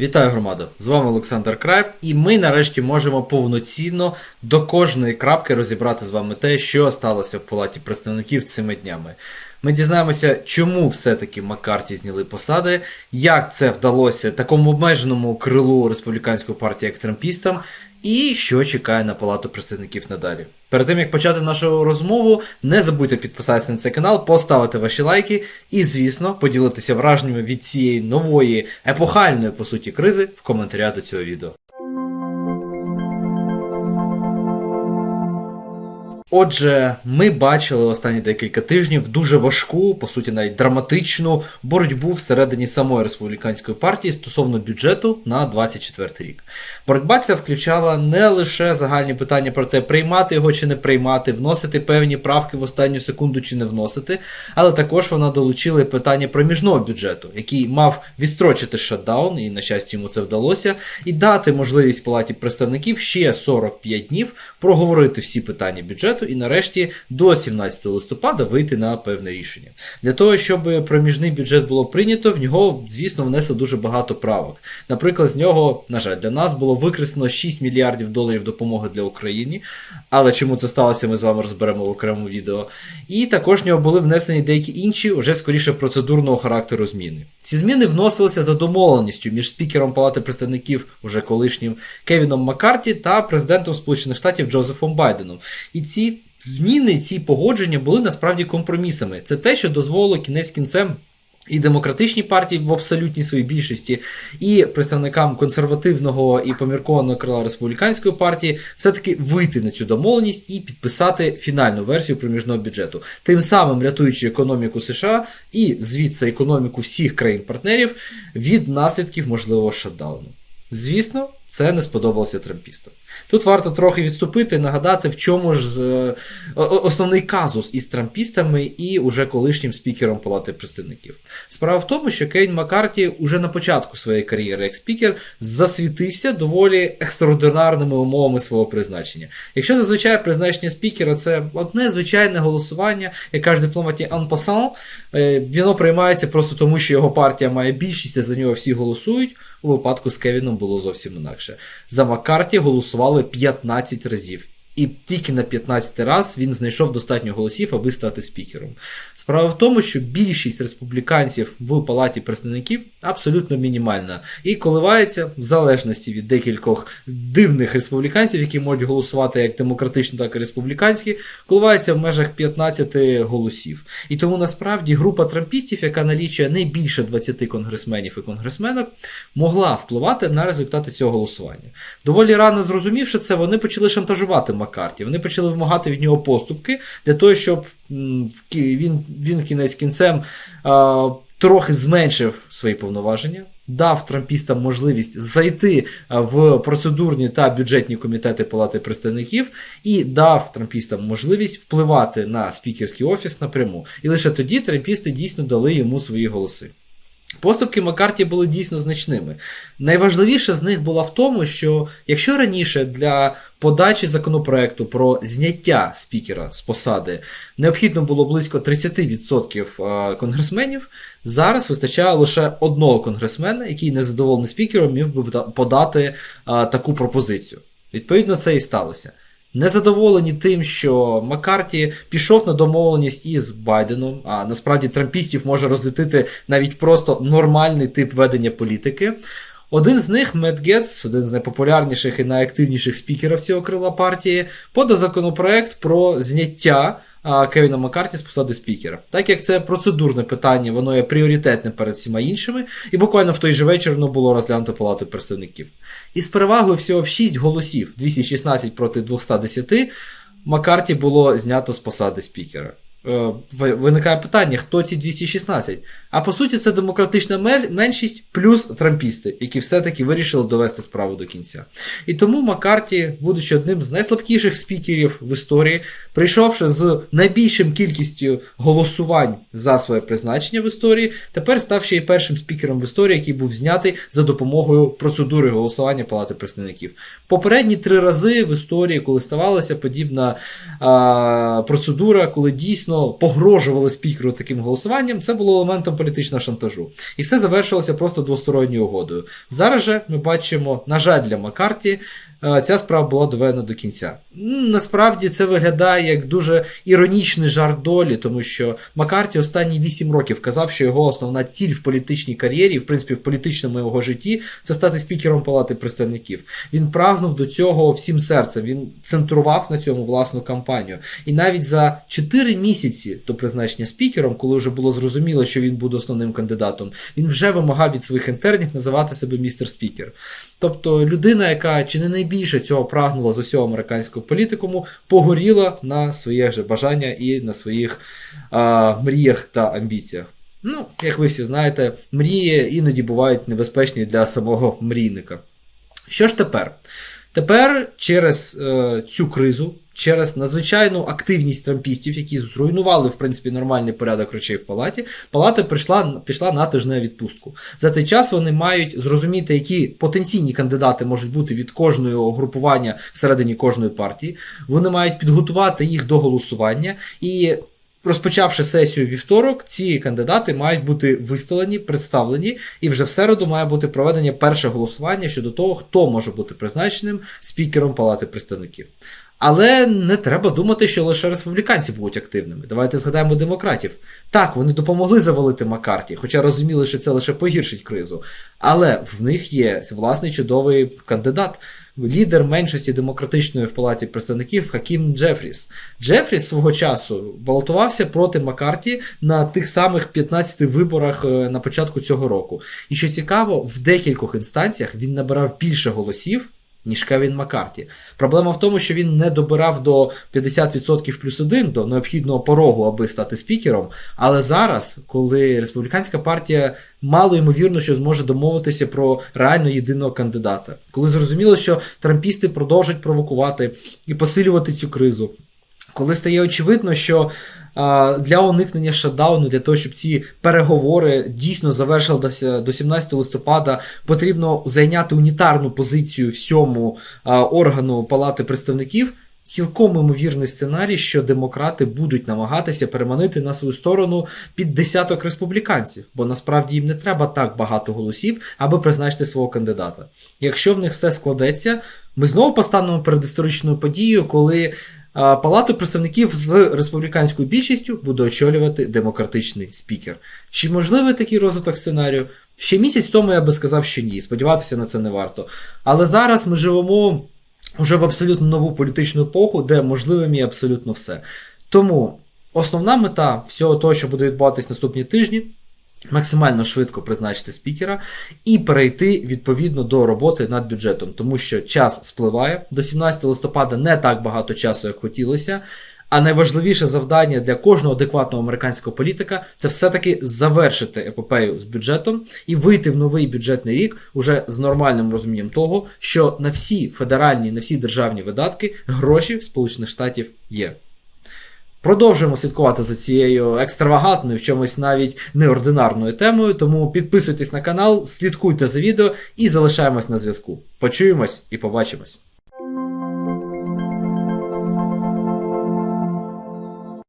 Вітаю громаду! З вами Олександр Крайв, і ми нарешті можемо повноцінно до кожної крапки розібрати з вами те, що сталося в палаті представників цими днями. Ми дізнаємося, чому все-таки Маккарті зняли посади, як це вдалося такому обмеженому крилу республіканської партії, як трампістам, і що чекає на палату представників надалі. Перед тим як почати нашу розмову, не забудьте підписатися на цей канал, поставити ваші лайки і, звісно, поділитися враженнями від цієї нової епохальної по суті кризи в коментарях до цього відео. Отже, ми бачили останні декілька тижнів дуже важку, по суті, навіть драматичну боротьбу всередині самої республіканської партії стосовно бюджету на 24 рік. Боротьба ця включала не лише загальні питання про те, приймати його чи не приймати, вносити певні правки в останню секунду чи не вносити, але також вона долучила і питання проміжного бюджету, який мав відстрочити шатдаун, і на щастя йому це вдалося, і дати можливість палаті представників ще 45 днів проговорити всі питання бюджету і нарешті до 17 листопада вийти на певне рішення. Для того, щоб проміжний бюджет було прийнято, в нього, звісно, внесли дуже багато правок. Наприклад, з нього, на жаль, для нас було викреслено 6 мільярдів доларів допомоги для України. Але чому це сталося, ми з вами розберемо в окремому відео. І також в нього були внесені деякі інші, уже скоріше процедурного характеру зміни. Ці зміни вносилися за домовленістю між спікером Палати представників, уже колишнім Кевіном Маккарті та президентом Сполучених Штатів Джозефом Байденом. І ці зміни, ці погодження були насправді компромісами. Це те, що дозволило кінець кінцем. І демократичній партії в абсолютній своїй більшості, і представникам консервативного і поміркованого крила республіканської партії все-таки вийти на цю домовленість і підписати фінальну версію проміжного бюджету, тим самим рятуючи економіку США і звідси економіку всіх країн-партнерів від наслідків можливого шатдауну. Звісно, це не сподобалося трампістам. Тут варто трохи відступити і нагадати, в чому ж е, основний казус із трампістами і уже колишнім спікером Палати представників. Справа в тому, що Кейн Маккарті уже на початку своєї кар'єри як спікер засвітився доволі екстраординарними умовами свого призначення. Якщо зазвичай призначення спікера це одне звичайне голосування, як каже дипломаті анпасан, воно приймається просто тому, що його партія має більшість, а за нього всі голосують. У випадку з Кевіном було зовсім інакше. За Маккарті голосували 15 разів. І тільки на 15 раз він знайшов достатньо голосів, аби стати спікером. Справа в тому, що більшість республіканців в палаті представників абсолютно мінімальна і коливається в залежності від декількох дивних республіканців, які можуть голосувати як демократично, так і республіканські, коливається в межах 15 голосів. І тому насправді група трампістів, яка налічує не більше 20 конгресменів і конгресменок, могла впливати на результати цього голосування. Доволі рано зрозумівши це, вони почали шантажувати Маккарті. Вони почали вимагати від нього поступки для того, щоб він він кінець кінцем а, трохи зменшив свої повноваження, дав трампістам можливість зайти в процедурні та бюджетні комітети Палати представників і дав трампістам можливість впливати на спікерський офіс напряму. І лише тоді трампісти дійсно дали йому свої голоси. Поступки Маккарті були дійсно значними. Найважливіше з них була в тому, що якщо раніше для подачі законопроекту про зняття спікера з посади необхідно було близько 30% конгресменів, зараз вистачає лише одного конгресмена, який незадоволений спікером, міг би подати таку пропозицію. Відповідно, це і сталося. Незадоволені тим, що Маккарті пішов на домовленість із Байденом, а насправді трампістів може розлютити навіть просто нормальний тип ведення політики. Один з них, Мет Гетц, один з найпопулярніших і найактивніших спікерів цього крила партії, подав законопроект про зняття Кевіна Маккарті з посади спікера. Так як це процедурне питання, воно є пріоритетним перед всіма іншими, і буквально в той же вечір воно було розглянуто палатою представників. І з перевагою всього в 6 голосів, 216 проти 210, Маккарті було знято з посади спікера. Виникає питання, хто ці 216? А по суті, це демократична меншість плюс трампісти, які все-таки вирішили довести справу до кінця. І тому Маккарті, будучи одним з найслабкіших спікерів в історії, прийшовши з найбільшим кількістю голосувань за своє призначення в історії, тепер став ще й першим спікером в історії, який був знятий за допомогою процедури голосування Палати представників. Попередні три рази в історії, коли ставалася подібна а, процедура, коли дійсно погрожували спікеру таким голосуванням, це було елементом політичного шантажу. І все завершилося просто двосторонньою угодою. Зараз же ми бачимо, на жаль, для Маккарті, ця справа була доведена до кінця. Насправді це виглядає як дуже іронічний жарт долі, тому що Маккарті останні 8 років казав, що його основна ціль в політичній кар'єрі, в принципі, в політичному його житті, це стати спікером Палати представників. Він прагнув до цього всім серцем. Він центрував на цьому власну кампанію. І навіть за 4 місяці до призначення спікером, коли вже було зрозуміло, що він буде основним кандидатом, він вже вимагав від своїх інтернів називати себе містер спікер. Тобто людина, яка чи не найбільше цього прагнула з усього американського політикуму, погоріла на своє же бажання і на своїх а, мріях та амбіціях. Ну, як ви всі знаєте, мрії іноді бувають небезпечні для самого мрійника. Що ж тепер? Тепер через е, цю кризу, через надзвичайну активність трампістів, які зруйнували в принципі нормальний порядок речей в палаті, палата прийшла, пішла на тижневу відпустку. За цей час вони мають зрозуміти, які потенційні кандидати можуть бути від кожного групування всередині кожної партії. Вони мають підготувати їх до голосування і. Розпочавши сесію вівторок, ці кандидати мають бути виставлені, представлені, і вже в середу має бути проведення перше голосування щодо того, хто може бути призначеним спікером Палати представників. Але не треба думати, що лише республіканці будуть активними. Давайте згадаємо демократів. Так, вони допомогли завалити Маккарті, хоча розуміли, що це лише погіршить кризу. Але в них є власний чудовий кандидат, лідер меншості демократичної в палаті представників Хакім Джефріс. Джефріс свого часу балотувався проти Маккарті на тих самих 15 виборах е, на початку цього року. І що цікаво, в декількох інстанціях він набирав більше голосів. Ніж Кевін Маккарті. Проблема в тому, що він не добирав до 50% плюс 1 до необхідного порогу, аби стати спікером. Але зараз, коли республіканська партія мало ймовірно, що зможе домовитися про реально єдиного кандидата, коли зрозуміло, що трампісти продовжать провокувати і посилювати цю кризу, коли стає очевидно, що для уникнення шатдауну, для того, щоб ці переговори дійсно завершилися до 17 листопада, потрібно зайняти унітарну позицію всьому органу Палати представників. Цілком імовірний сценарій, що демократи будуть намагатися переманити на свою сторону під десяток республіканців, бо насправді їм не треба так багато голосів, аби призначити свого кандидата. Якщо в них все складеться, ми знову постанемо перед історичною подією, коли Палату представників з республіканською більшістю буде очолювати демократичний спікер. Чи можливий такий розвиток сценарію? Ще місяць тому я би сказав, що ні. Сподіватися на це не варто. Але зараз ми живемо уже в абсолютно нову політичну епоху, де можливим є абсолютно все. Тому основна мета всього того, що буде відбуватись наступні тижні. Максимально швидко призначити спікера і перейти відповідно до роботи над бюджетом, тому що час спливає до 17 листопада не так багато часу, як хотілося. А найважливіше завдання для кожного адекватного американського політика це все-таки завершити епопею з бюджетом і вийти в новий бюджетний рік уже з нормальним розумінням того, що на всі федеральні, на всі державні видатки гроші в Сполучених Штатів є. Продовжуємо слідкувати за цією екстравагантною, в чомусь навіть неординарною темою. Тому підписуйтесь на канал, слідкуйте за відео і залишаємось на зв'язку. Почуємось і побачимось.